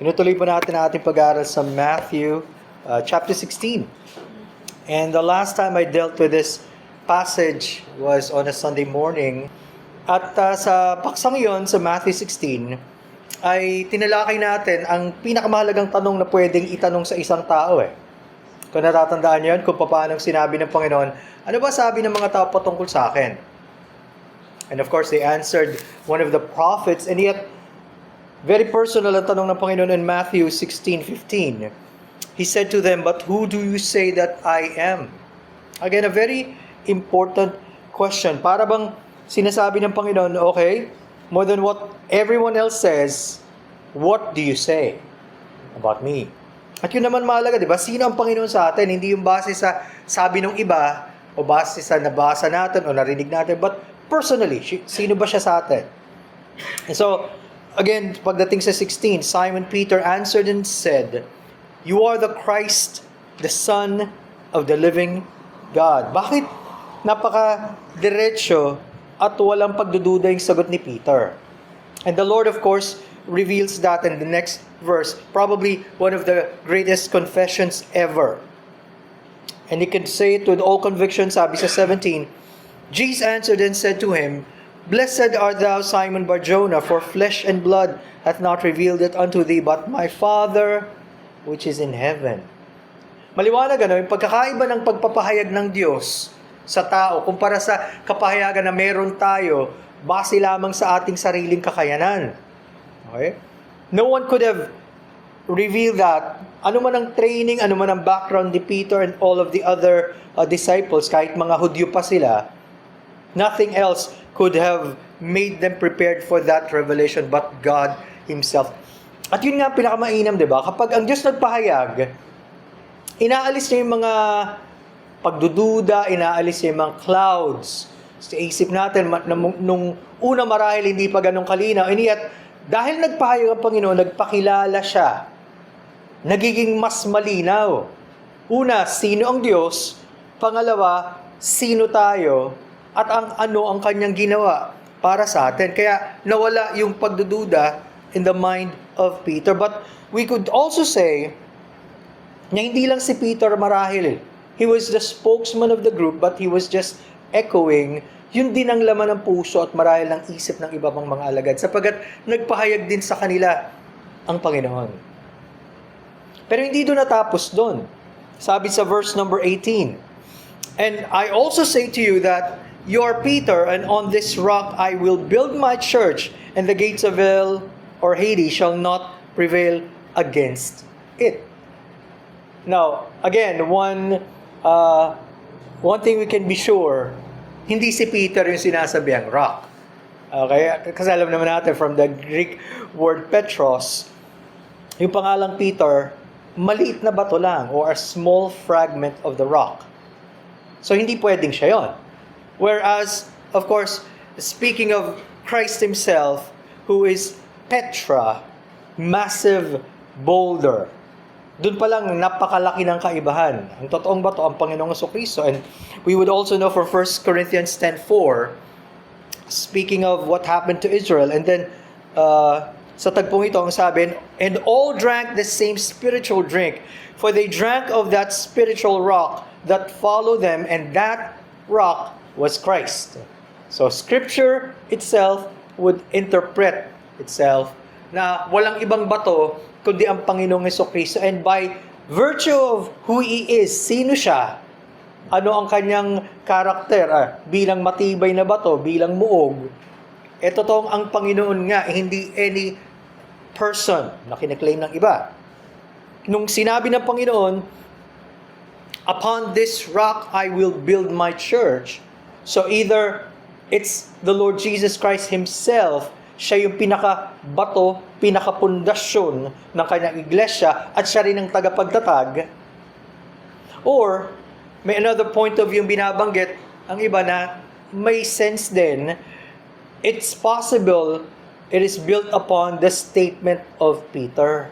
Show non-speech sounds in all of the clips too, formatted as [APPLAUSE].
Tinutuloy po natin ang ating pag-aaral sa Matthew uh, chapter 16. And the last time I dealt with this passage was on a Sunday morning. At uh, sa paksang yon sa Matthew 16, ay tinalakay natin ang pinakamahalagang tanong na pwedeng itanong sa isang tao eh. Kung natatandaan yon kung paano sinabi ng Panginoon, ano ba sabi ng mga tao patungkol sa akin? And of course, they answered one of the prophets, and yet, very personal ang tanong ng Panginoon in Matthew 16:15. He said to them, But who do you say that I am? Again, a very important question. Para bang sinasabi ng Panginoon, okay, more than what everyone else says, what do you say about me? At yun naman mahalaga, di ba? Sino ang Panginoon sa atin? Hindi yung base sa sabi ng iba, o base sa nabasa natin o narinig natin, but personally, si- sino ba siya sa atin? And so, again, pagdating sa 16, Simon Peter answered and said, You are the Christ, the Son of the living God. Bakit napaka-diretso at walang pagdududa yung sagot ni Peter? And the Lord, of course, reveals that in the next verse, probably one of the greatest confessions ever. And he can say it with all conviction, sabi sa 17, Jesus answered and said to him, Blessed art thou, Simon Barjona, for flesh and blood hath not revealed it unto thee, but my Father which is in heaven. Maliwanag ano, yung pagkakaiba ng pagpapahayag ng Diyos sa tao kumpara sa kapahayagan na meron tayo base lamang sa ating sariling kakayanan. Okay? No one could have revealed that. Ano man ang training, ano man ang background ni Peter and all of the other uh, disciples, kahit mga Hudyo pa sila, nothing else could have made them prepared for that revelation but God Himself. At yun nga pinakamainam, di ba? Kapag ang Diyos nagpahayag, inaalis niya yung mga pagdududa, inaalis niya yung mga clouds. Sa isip natin, nung una marahil hindi pa ganun kalinaw, and yet, dahil nagpahayag ang Panginoon, nagpakilala siya, nagiging mas malinaw. Una, sino ang Diyos? Pangalawa, sino tayo? At ang ano ang kanyang ginawa para sa atin. Kaya nawala yung pagdududa in the mind of Peter. But we could also say na hindi lang si Peter marahil. He was the spokesman of the group but he was just echoing yun din ang laman ng puso at marahil ng isip ng iba pang mga alagad sapagat nagpahayag din sa kanila ang Panginoon. Pero hindi doon natapos doon. Sabi sa verse number 18, And I also say to you that you are Peter, and on this rock I will build my church, and the gates of hell or Hades shall not prevail against it. Now, again, one uh, one thing we can be sure, hindi si Peter yung sinasabihang rock. Okay? Kasi alam naman natin from the Greek word Petros, yung pangalang Peter, maliit na bato lang or a small fragment of the rock. So hindi pwedeng siya yon. Whereas, of course, speaking of Christ Himself, who is Petra, massive boulder. Doon pa lang napakalaki ng kaibahan. Ang totoong bato ang Panginoong Kristo. And we would also know from 1 Corinthians 10.4, speaking of what happened to Israel, and then uh, sa tagpong ito, ang sabi, And all drank the same spiritual drink, for they drank of that spiritual rock that followed them, and that rock was Christ. So Scripture itself would interpret itself na walang ibang bato kundi ang Panginoong Heso Kristo. And by virtue of who He is, sino siya, ano ang kanyang karakter, ah, bilang matibay na bato, bilang muog, eh totoong ang Panginoon nga, hindi any person na kiniklaim ng iba. Nung sinabi ng Panginoon, Upon this rock I will build my church. So either it's the Lord Jesus Christ Himself, siya yung pinaka-bato, pinaka-pundasyon ng kanyang iglesia, at siya rin ang tagapagtatag. Or, may another point of view binabanggit, ang iba na may sense din, it's possible it is built upon the statement of Peter.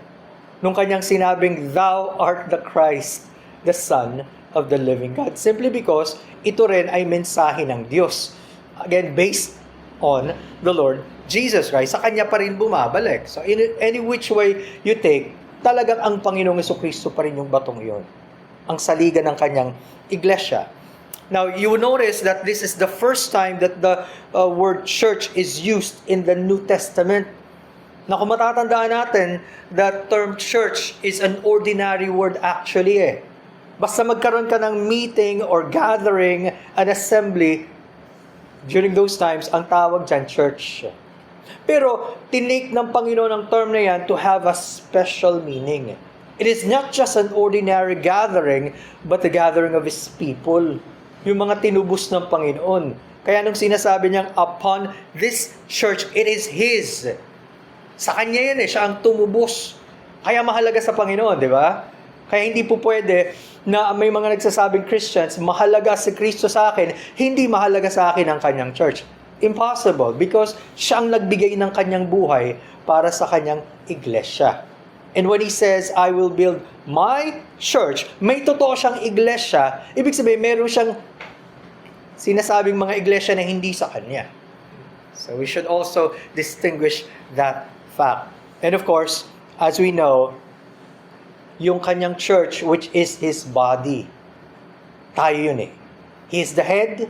Nung kanyang sinabing, Thou art the Christ, the Son of the living God. Simply because ito rin ay mensahe ng Diyos. Again, based on the Lord Jesus Christ, sa Kanya pa rin bumabalik. So in any which way you take, talagang ang Panginoong Kristo pa rin yung batong iyon. Ang saligan ng Kanyang iglesia. Now, you notice that this is the first time that the uh, word church is used in the New Testament. Na kung matatandaan natin, that term church is an ordinary word actually eh. Basta magkaroon ka ng meeting or gathering, an assembly, during those times, ang tawag dyan, church. Pero, tinake ng Panginoon ang term na yan to have a special meaning. It is not just an ordinary gathering, but the gathering of His people. Yung mga tinubos ng Panginoon. Kaya nung sinasabi niyang, upon this church, it is His. Sa Kanya yan eh, siya ang tumubos. Kaya mahalaga sa Panginoon, di ba? Kaya hindi po pwede na may mga nagsasabing Christians, mahalaga si Kristo sa akin, hindi mahalaga sa akin ang kanyang church. Impossible because siya ang nagbigay ng kanyang buhay para sa kanyang iglesia. And when he says, I will build my church, may totoo siyang iglesia, ibig sabihin, meron siyang sinasabing mga iglesia na hindi sa kanya. So we should also distinguish that fact. And of course, as we know, yung kanyang church, which is His body. Tayo yun eh. He is the head,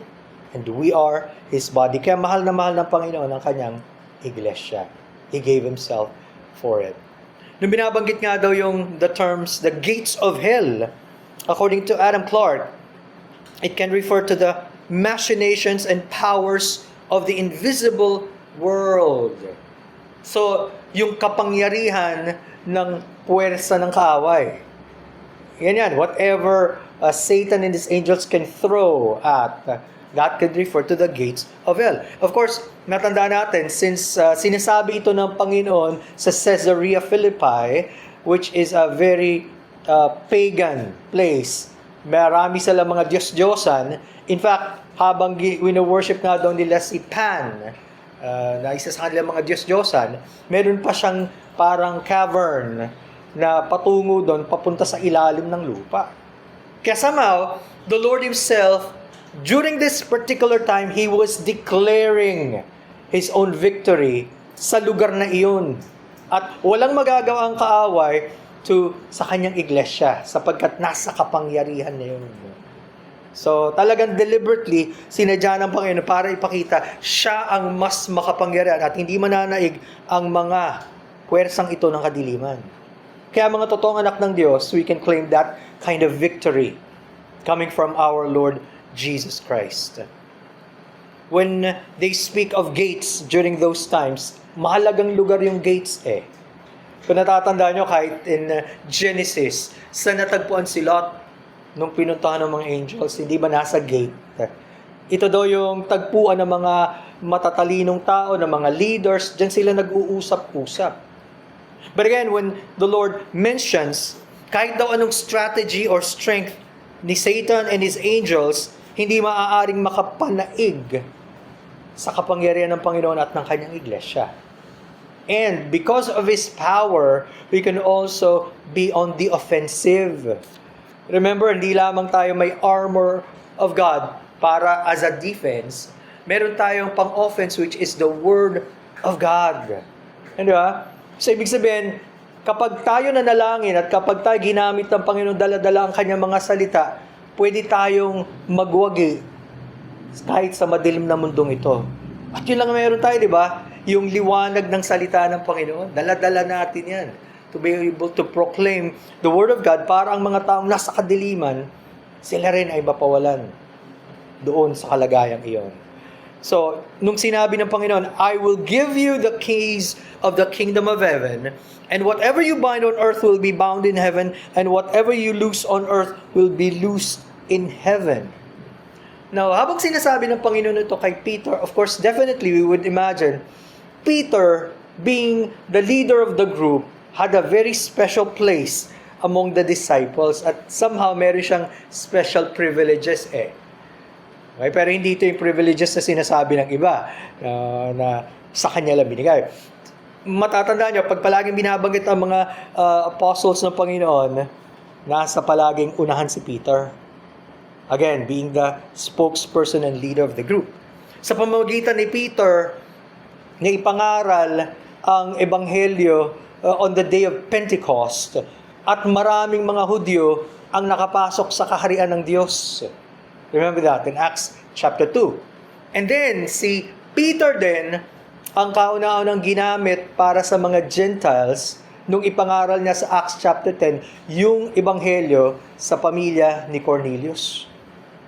and we are His body. Kaya mahal na mahal ng Panginoon ang kanyang iglesia. He gave Himself for it. Nung binabanggit nga daw yung the terms, the gates of hell, according to Adam Clark, it can refer to the machinations and powers of the invisible world. So, yung kapangyarihan ng puwersa ng kaaway. Yan yan. Whatever uh, Satan and his angels can throw at, uh, that could refer to the gates of hell. Of course, natandaan natin, since uh, sinasabi ito ng Panginoon sa Caesarea Philippi, which is a very uh, pagan place, marami sila mga Diyos-Diyosan. In fact, habang wino-worship nga daw nila si Pan, uh, na isa sa kanilang mga Diyos-Diyosan, meron pa siyang parang cavern na patungo doon papunta sa ilalim ng lupa. Kaya somehow, the Lord Himself, during this particular time, He was declaring His own victory sa lugar na iyon. At walang magagawa ang kaaway to sa kanyang iglesia sapagkat nasa kapangyarihan na yun. So, talagang deliberately, sinadya ng Panginoon para ipakita siya ang mas makapangyarihan at hindi mananaig ang mga puwersang ito ng kadiliman. Kaya mga totoong anak ng Diyos, we can claim that kind of victory coming from our Lord Jesus Christ. When they speak of gates during those times, mahalagang lugar yung gates eh. Kung natatandaan nyo, kahit in uh, Genesis, sa natagpuan si Lot, nung pinuntahan ng mga angels, hindi ba nasa gate? Ito daw yung tagpuan ng mga matatalinong tao, ng mga leaders, dyan sila nag-uusap-usap. But again, when the Lord mentions, kahit daw anong strategy or strength ni Satan and his angels, hindi maaaring makapanaig sa kapangyarihan ng Panginoon at ng kanyang iglesia. And because of His power, we can also be on the offensive. Remember, hindi lamang tayo may armor of God para as a defense. Meron tayong pang-offense which is the Word of God. Ano ba? So, ibig sabihin, kapag tayo nanalangin at kapag tayo ginamit ng Panginoon dala-dala ang kanyang mga salita, pwede tayong magwagi kahit sa madilim na mundong ito. At yun lang meron tayo, di ba? Yung liwanag ng salita ng Panginoon. Dala-dala natin yan. To be able to proclaim the Word of God para ang mga taong nasa kadiliman, sila rin ay mapawalan doon sa kalagayang iyon. So, nung sinabi ng Panginoon, I will give you the keys of the kingdom of heaven, and whatever you bind on earth will be bound in heaven, and whatever you loose on earth will be loosed in heaven. Now, habang sinasabi ng Panginoon ito kay Peter, of course, definitely we would imagine Peter, being the leader of the group, had a very special place among the disciples at somehow meron siyang special privileges eh. Okay, pero hindi ito yung privileges na sinasabi ng iba uh, na sa kanya lang binigay. Matatandaan nyo, pag palaging binabanggit ang mga uh, apostles ng Panginoon, nasa palaging unahan si Peter. Again, being the spokesperson and leader of the group. Sa pamamagitan ni Peter, na ipangaral ang ebanghelyo uh, on the day of Pentecost at maraming mga Hudyo ang nakapasok sa kaharian ng Diyos. Remember that in Acts chapter 2. And then si Peter din ang kauna-unang ginamit para sa mga Gentiles nung ipangaral niya sa Acts chapter 10 yung ebanghelyo sa pamilya ni Cornelius.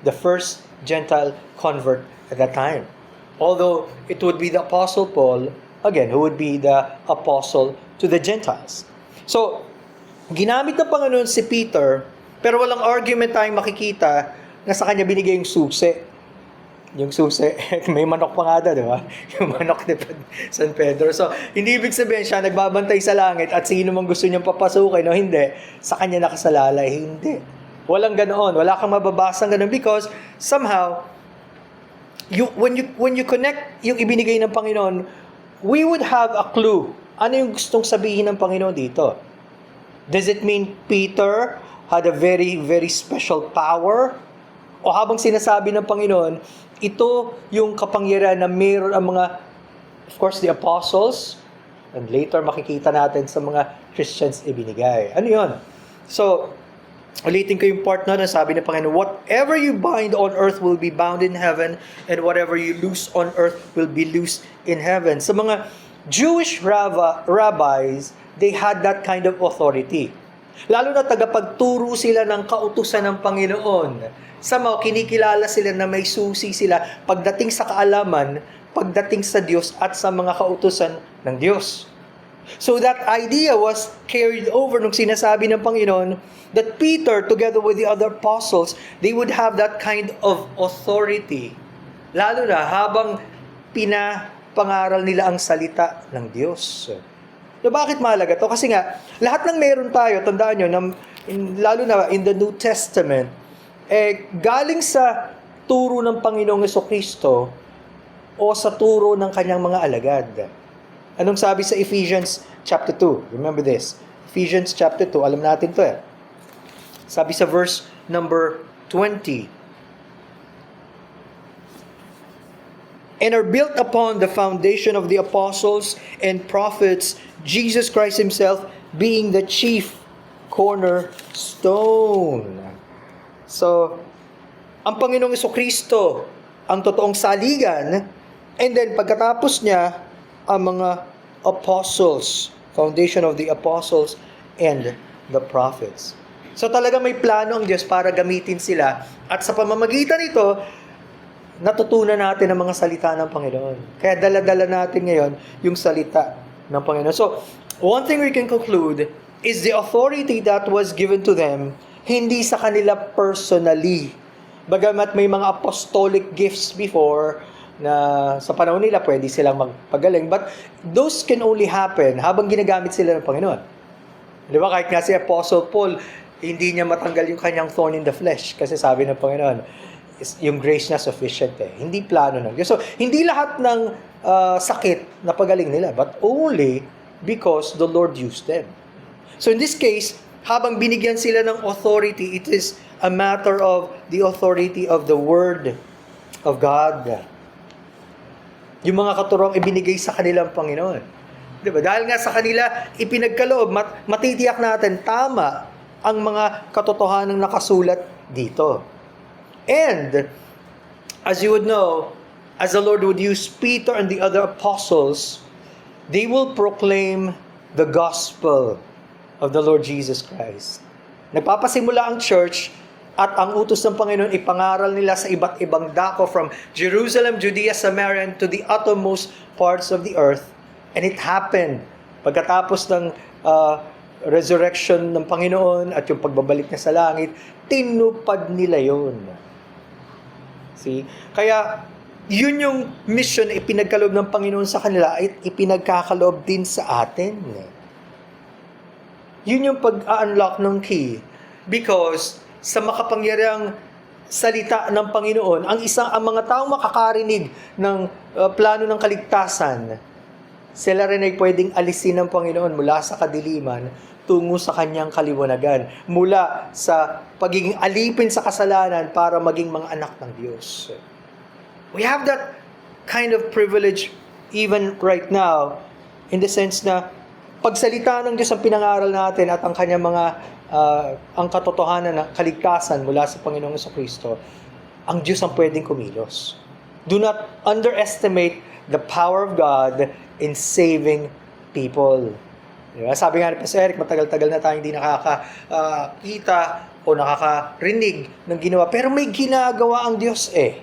The first Gentile convert at that time. Although it would be the Apostle Paul, again, who would be the apostle to the Gentiles. So, ginamit ng Panginoon si Peter, pero walang argument tayong makikita na sa kanya binigay yung susi. Yung susi, [LAUGHS] may manok pa nga doon, di ba? [LAUGHS] Yung manok ni San Pedro. So, hindi ibig sabihin siya nagbabantay sa langit at sino mang gusto niyang papasukin o hindi, sa kanya nakasalalay. Hindi. Walang ganoon. Wala kang mababasang ganoon because somehow, you, when, you, when you connect yung ibinigay ng Panginoon, we would have a clue. Ano yung gustong sabihin ng Panginoon dito? Does it mean Peter had a very, very special power? O habang sinasabi ng Panginoon, ito yung kapangyarihan na mayroon ang mga, of course, the apostles, and later makikita natin sa mga Christians ibinigay. Ano yun? So, ulitin ko yung part na sabi ng Panginoon, whatever you bind on earth will be bound in heaven, and whatever you loose on earth will be loosed in heaven. Sa mga Jewish rabba, rabbis, they had that kind of authority. Lalo na tagapagturo sila ng kautusan ng Panginoon. Sa mga kinikilala sila na may susi sila pagdating sa kaalaman, pagdating sa Diyos at sa mga kautusan ng Diyos. So that idea was carried over nung sinasabi ng Panginoon that Peter, together with the other apostles, they would have that kind of authority. Lalo na habang pinapangaral nila ang salita ng Diyos. So, bakit mahalaga to? Kasi nga, lahat ng meron tayo, tandaan nyo, na, in, lalo na in the New Testament, eh, galing sa turo ng Panginoong Kristo o sa turo ng kanyang mga alagad. Anong sabi sa Ephesians chapter 2? Remember this. Ephesians chapter 2, alam natin to eh. Sabi sa verse number 20. And are built upon the foundation of the apostles and prophets, Jesus Christ Himself being the chief cornerstone. So, ang Panginoong Kristo, ang totoong saligan, and then pagkatapos niya, ang mga apostles, foundation of the apostles and the prophets. So talaga may plano ang Diyos para gamitin sila at sa pamamagitan nito, natutunan natin ang mga salita ng Panginoon. Kaya dala-dala natin ngayon yung salita ng Panginoon. So, one thing we can conclude is the authority that was given to them hindi sa kanila personally. Bagamat may mga apostolic gifts before na sa panahon nila pwede silang magpagaling. But those can only happen habang ginagamit sila ng Panginoon. Di ba? Kahit nga si Apostle Paul, hindi niya matanggal yung kanyang thorn in the flesh. Kasi sabi ng Panginoon, yung grace niya sufficient eh. Hindi plano ng Diyos. So, hindi lahat ng ah, sakit na pagaling nila, but only because the Lord used them. So in this case, habang binigyan sila ng authority, it is a matter of the authority of the Word of God. Yung mga katuroang ibinigay sa kanilang Panginoon. Di ba? Dahil nga sa kanila ipinagkaloob, mat- matitiyak natin tama ang mga katotohanang nakasulat dito. And, as you would know, as the Lord would use Peter and the other apostles, they will proclaim the gospel of the Lord Jesus Christ. Nagpapasimula ang church at ang utos ng Panginoon ipangaral nila sa iba't ibang dako from Jerusalem, Judea, Samaria, and to the uttermost parts of the earth. And it happened. Pagkatapos ng uh, resurrection ng Panginoon at yung pagbabalik niya sa langit, tinupad nila yon. See? Kaya, yun yung mission na ipinagkaloob ng Panginoon sa kanila at ipinagkakaloob din sa atin. Yun yung pag-unlock ng key. Because sa makapangyarihang salita ng Panginoon, ang isang ang mga taong makakarinig ng uh, plano ng kaligtasan, sila rin ay pwedeng alisin ng Panginoon mula sa kadiliman tungo sa kanyang kaliwanagan, mula sa pagiging alipin sa kasalanan para maging mga anak ng Diyos. We have that kind of privilege even right now, in the sense na pagsalita ng Diyos ang pinangaral natin at ang kanyang mga ah, ang katotohanan ng kaligtasan mula sa Panginoong Kristo, ang Diyos ang pwedeng kumilos. Do not underestimate the power of God in saving people. Di ba? Sabi nga ni Pastor Eric, matagal-tagal na tayo hindi nakakakita o nakakarinig ng ginawa. Pero may ginagawa ang Diyos eh.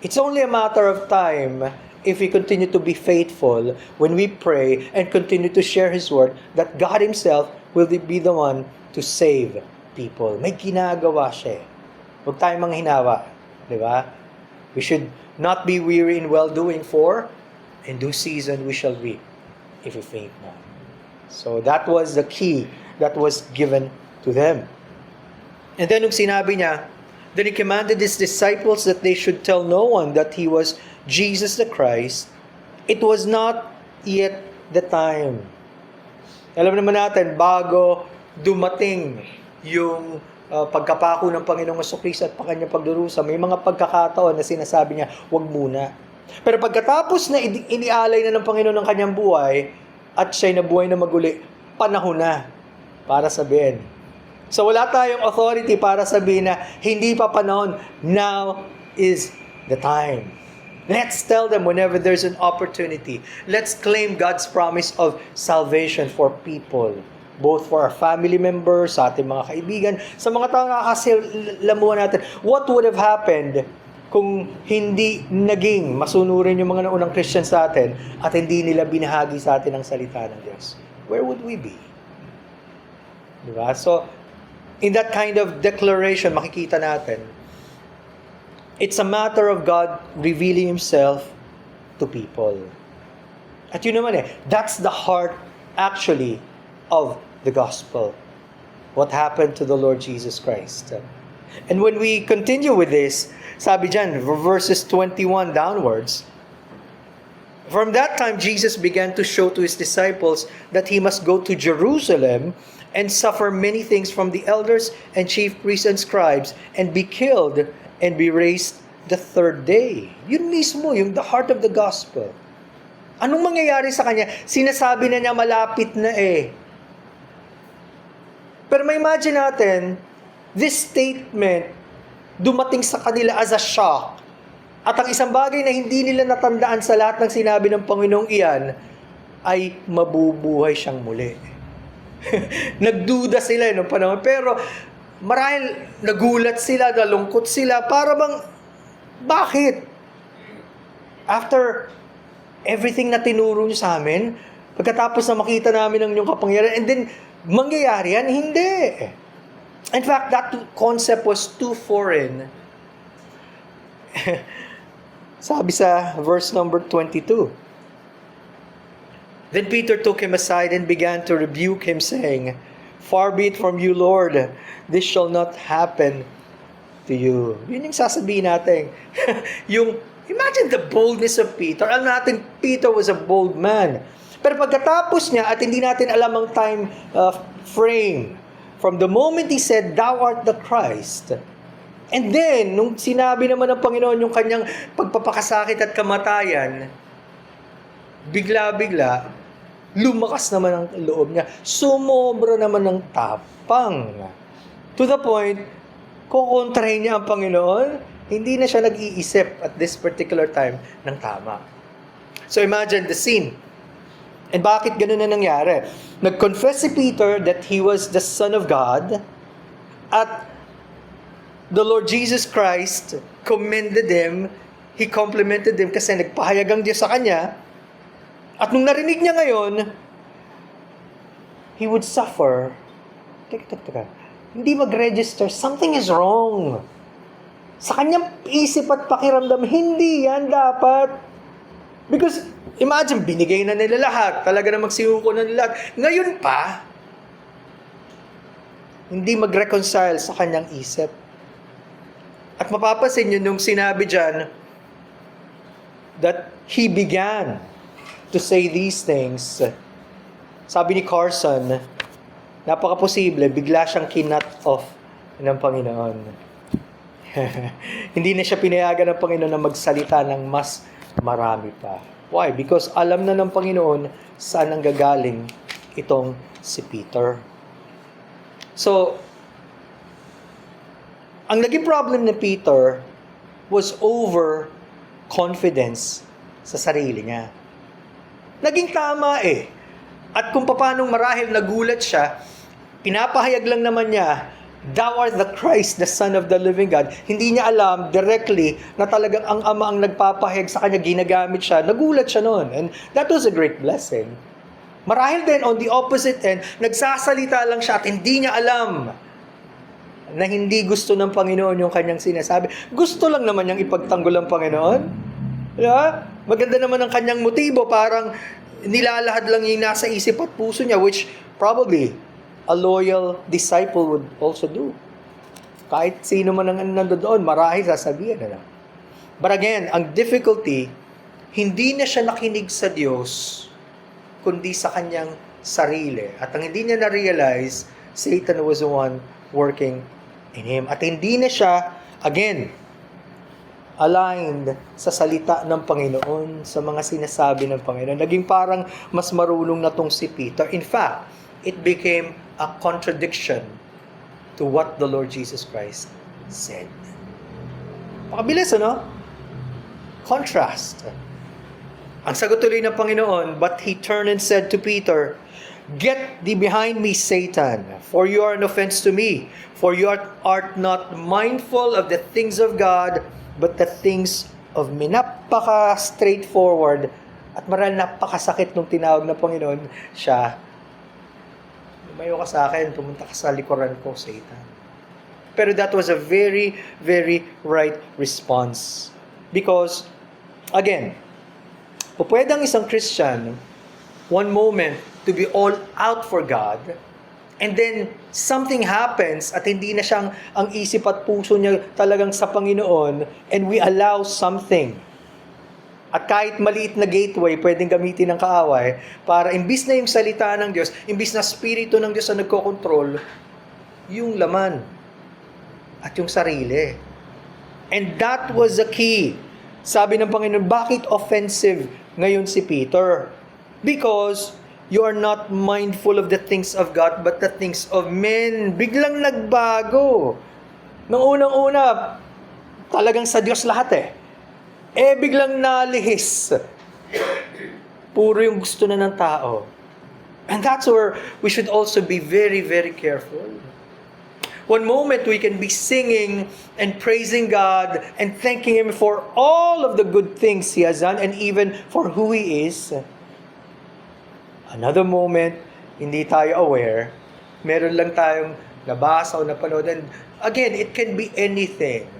It's only a matter of time if we continue to be faithful when we pray and continue to share His Word that God Himself will be the one to save people. May ginagawa siya eh. Huwag tayong mga hinawa. Di ba? We should not be weary in well-doing for in due season we shall reap if we faint not. So that was the key that was given to them. And then nung sinabi niya, then he commanded his disciples that they should tell no one that he was Jesus the Christ. It was not yet the time. Alam naman natin, bago dumating yung uh, pagkapako ng Panginoong Kristo at pa kanyang pagdurusa, may mga pagkakataon na sinasabi niya, wag muna. Pero pagkatapos na ini- inialay na ng Panginoon ng kanyang buhay, at siya'y nabuhay na maguli, panahon na para sabihin. So wala tayong authority para sabihin na hindi pa panahon, now is the time. Let's tell them whenever there's an opportunity. Let's claim God's promise of salvation for people. Both for our family members, sa ating mga kaibigan, sa mga taong nakakasilamuhan natin. What would have happened kung hindi naging masunurin yung mga naunang Christian sa atin at hindi nila binahagi sa atin ang salita ng Diyos? Where would we be? Diba? So, in that kind of declaration, makikita natin, it's a matter of God revealing Himself to people. At yun naman eh, that's the heart actually of the gospel. What happened to the Lord Jesus Christ. And when we continue with this, sabi dyan, verses 21 downwards, From that time, Jesus began to show to his disciples that he must go to Jerusalem and suffer many things from the elders and chief priests and scribes and be killed and be raised the third day. Yun mismo, yung the heart of the gospel. Anong mangyayari sa kanya? Sinasabi na niya malapit na eh. Pero may imagine natin, this statement dumating sa kanila as a shock. At ang isang bagay na hindi nila natandaan sa lahat ng sinabi ng Panginoong iyan ay mabubuhay siyang muli. [LAUGHS] Nagduda sila noong panahon. Pero marahil nagulat sila, nalungkot sila, para bang, bakit? After everything na tinuro niyo sa amin, pagkatapos na makita namin ang inyong kapangyarihan, and then mangyayari yan? Hindi. In fact, that concept was too foreign. [LAUGHS] Sabi sa verse number 22. Then Peter took him aside and began to rebuke him, saying, Far be it from you, Lord, this shall not happen to you. Yun yung sasabihin natin. [LAUGHS] yung, imagine the boldness of Peter. Alam natin, Peter was a bold man. Pero pagkatapos niya, at hindi natin alam ang time uh, frame, from the moment he said, Thou art the Christ, and then, nung sinabi naman ng Panginoon yung kanyang pagpapakasakit at kamatayan, bigla-bigla, lumakas naman ang loob niya. Sumobra naman ng tapang. To the point, kukontrahin niya ang Panginoon, hindi na siya nag-iisip at this particular time ng tama. So imagine the scene. And bakit ganun na nangyari? Nag-confess si Peter that he was the Son of God at the Lord Jesus Christ commended him, He complimented him kasi nagpahayag ang Diyos sa kanya. At nung narinig niya ngayon, he would suffer. Teka, teka, teka. Hindi mag-register. Something is wrong. Sa kanyang isip at pakiramdam, hindi yan dapat. Because, imagine, binigay na nila lahat. Talaga na magsinuko na nila. Ngayon pa, hindi mag-reconcile sa kanyang isip. At mapapasin nyo nung sinabi dyan that he began to say these things. Sabi ni Carson, napaka-posible, bigla siyang kinut off ng Panginoon. [LAUGHS] Hindi na siya pinayagan ng Panginoon na magsalita ng mas marami pa. Why? Because alam na ng Panginoon saan ang gagaling itong si Peter. So, ang naging problem ni Peter was over confidence sa sarili niya. Naging tama eh. At kung paanong marahil nagulat siya, pinapahayag lang naman niya, Thou art the Christ, the Son of the living God. Hindi niya alam directly na talagang ang ama ang nagpapahayag sa kanya, ginagamit siya. Nagulat siya noon. And that was a great blessing. Marahil din, on the opposite end, nagsasalita lang siya at hindi niya alam na hindi gusto ng Panginoon yung kanyang sinasabi. Gusto lang naman niyang ipagtanggol ang Panginoon. Diba? Maganda naman ang kanyang motibo, parang nilalahad lang yung nasa isip at puso niya, which probably a loyal disciple would also do. Kahit sino man ang nandoon, marahil sasabihin na lang. But again, ang difficulty, hindi na siya nakinig sa Diyos, kundi sa kanyang sarili. At ang hindi niya na-realize, Satan was the one working in him. At hindi na siya, again, aligned sa salita ng Panginoon, sa mga sinasabi ng Panginoon. Naging parang mas marunong na tong si Peter. In fact, it became a contradiction to what the Lord Jesus Christ said. Pakabilis, ano? Contrast. Ang sagot tuloy ng Panginoon, But he turned and said to Peter, Get thee behind me, Satan, for you are an offense to me, for you art, not mindful of the things of God, but the things of me. Napaka straightforward at maral napakasakit nung tinawag ng Panginoon siya. Lumayo ka sa akin, pumunta ka sa likuran ko, Satan. Pero that was a very, very right response. Because, again, o pwede ang isang Christian, one moment, to be all out for God, and then something happens at hindi na siyang ang isip at puso niya talagang sa Panginoon, and we allow something. At kahit maliit na gateway, pwedeng gamitin ng kaaway para imbis na yung salita ng Diyos, imbis na spirito ng Diyos ang nagkokontrol, yung laman at yung sarili. And that was the key. Sabi ng Panginoon, bakit offensive ngayon si Peter? Because you are not mindful of the things of God, but the things of men. Biglang nagbago. Nung unang-una, talagang sa Diyos lahat eh. Eh, biglang nalihis. Puro yung gusto na ng tao. And that's where we should also be very, very careful. One moment we can be singing and praising God and thanking Him for all of the good things He has done and even for who He is. Another moment, hindi tayo aware, meron lang tayong nabasa o napanood. And again, it can be anything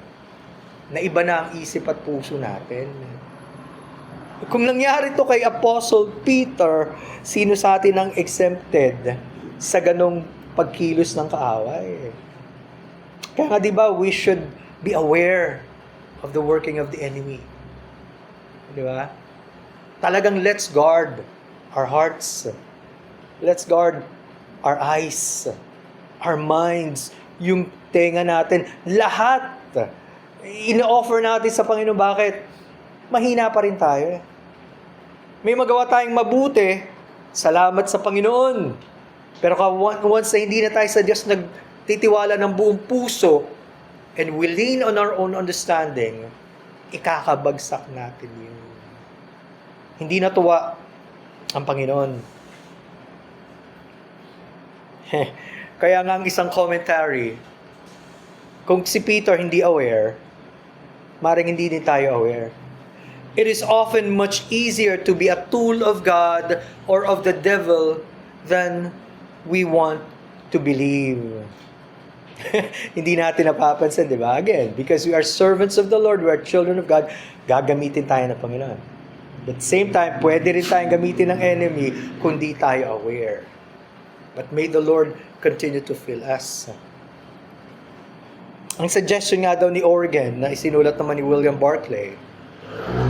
na iba na ang isip at puso natin. Kung nangyari to kay Apostle Peter, sino sa atin ang exempted sa ganong pagkilos ng kaaway? Kaya nga di ba, we should be aware of the working of the enemy. Di ba? Talagang let's guard our hearts. Let's guard our eyes, our minds, yung tenga natin, lahat. Ino-offer natin sa Panginoon. Bakit? Mahina pa rin tayo. eh. May magawa tayong mabuti, salamat sa Panginoon. Pero once na hindi na tayo sa Diyos nagtitiwala ng buong puso, and we lean on our own understanding, ikakabagsak natin yun. Hindi natuwa ang Panginoon. [LAUGHS] Kaya nga ang isang commentary, kung si Peter hindi aware, maring hindi din tayo aware. It is often much easier to be a tool of God or of the devil than we want to believe. [LAUGHS] hindi natin napapansin, di ba? Again, because we are servants of the Lord, we are children of God, gagamitin tayo ng Panginoon. The same time, pwede rin tayong gamitin ng enemy kung di tayo aware. But may the Lord continue to fill us. Ang suggestion nga daw ni Oregon na isinulat naman ni William Barclay,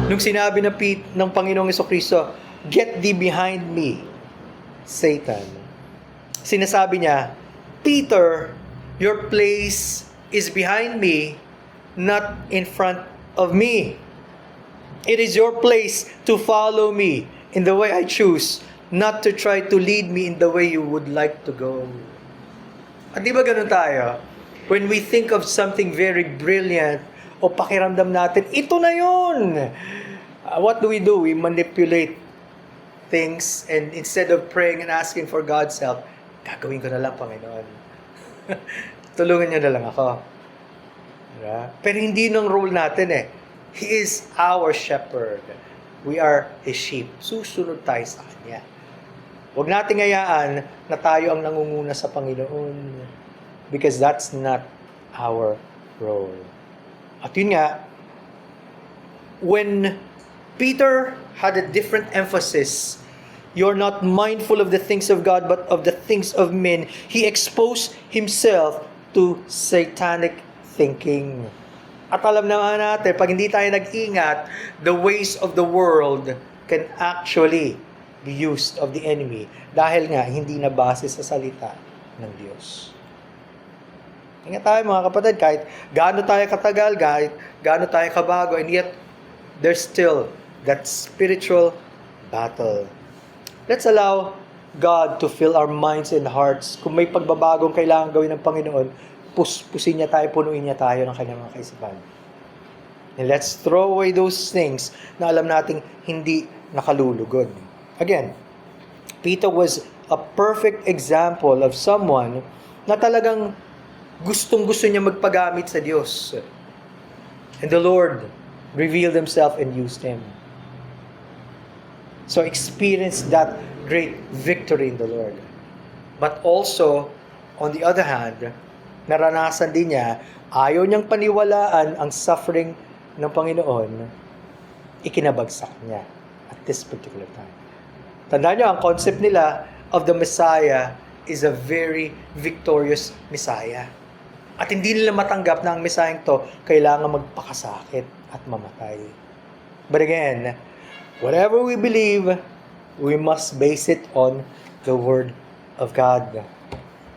nung sinabi ng, Pete, ng Panginoong Kristo, Get thee behind me, Satan. Sinasabi niya, Peter, your place is behind me, not in front of me. It is your place to follow me in the way I choose, not to try to lead me in the way you would like to go. At di ba ganun tayo? When we think of something very brilliant, o pakiramdam natin, ito na yun! Uh, what do we do? We manipulate things and instead of praying and asking for God's help, gagawin ko na lang, Panginoon. [LAUGHS] Tulungan niyo na lang ako. Diba? Pero hindi nung role natin eh. He is our shepherd. We are His sheep. Susunod tayo sa Kanya. Huwag nating hayaan na tayo ang nangunguna sa Panginoon because that's not our role. At yun nga, when Peter had a different emphasis, you're not mindful of the things of God but of the things of men, he exposed himself to satanic thinking. At alam naman natin, pag hindi tayo nag-ingat, the ways of the world can actually be used of the enemy dahil nga hindi na base sa salita ng Diyos. Ingat tayo mga kapatid, kahit gaano tayo katagal, kahit gaano tayo kabago, and yet there's still that spiritual battle. Let's allow God to fill our minds and hearts. Kung may pagbabagong kailangan gawin ng Panginoon, puspusin niya tayo, punuin niya tayo ng kanyang mga kaisipan. And let's throw away those things na alam nating hindi nakalulugod. Again, Peter was a perfect example of someone na talagang gustong-gusto niya magpagamit sa Diyos. And the Lord revealed Himself and used him. So experience that great victory in the Lord. But also, on the other hand, naranasan din niya, ayaw niyang paniwalaan ang suffering ng Panginoon, ikinabagsak niya at this particular time. Tandaan niyo, ang concept nila of the Messiah is a very victorious Messiah. At hindi nila matanggap na ang Messiah to kailangan magpakasakit at mamatay. But again, whatever we believe, we must base it on the Word of God.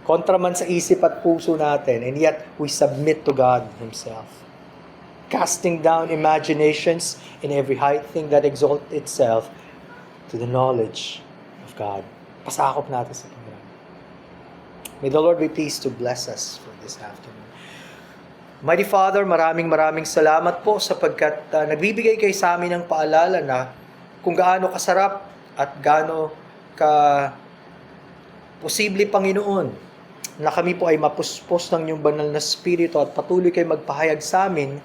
Kontra man sa isip at puso natin, and yet we submit to God Himself. Casting down imaginations and every high thing that exalts itself to the knowledge of God. Pasakop natin sa Panginoon. May the Lord be pleased to bless us this afternoon. Mighty Father, maraming maraming salamat po sapagkat uh, nagbibigay kay sa amin ng paalala na kung gaano kasarap at gaano ka posible Panginoon na kami po ay mapuspos ng iyong banal na spirito at patuloy kayo magpahayag sa amin.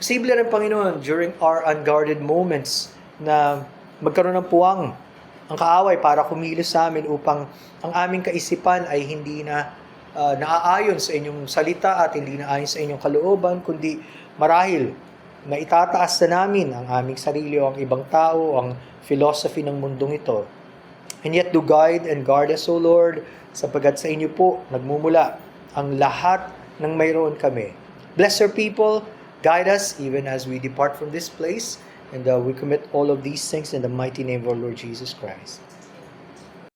Posible rin Panginoon during our unguarded moments na magkaroon ng puwang ang kaaway para kumilos sa amin upang ang aming kaisipan ay hindi na uh, naaayon sa inyong salita at hindi na ayon sa inyong kalooban, kundi marahil na itataas na namin ang aming sarili o ang ibang tao, ang philosophy ng mundong ito. And yet do guide and guard us, O Lord, sapagkat sa inyo po nagmumula ang lahat ng mayroon kami. Bless your people, guide us even as we depart from this place, and uh, we commit all of these things in the mighty name of our Lord Jesus Christ.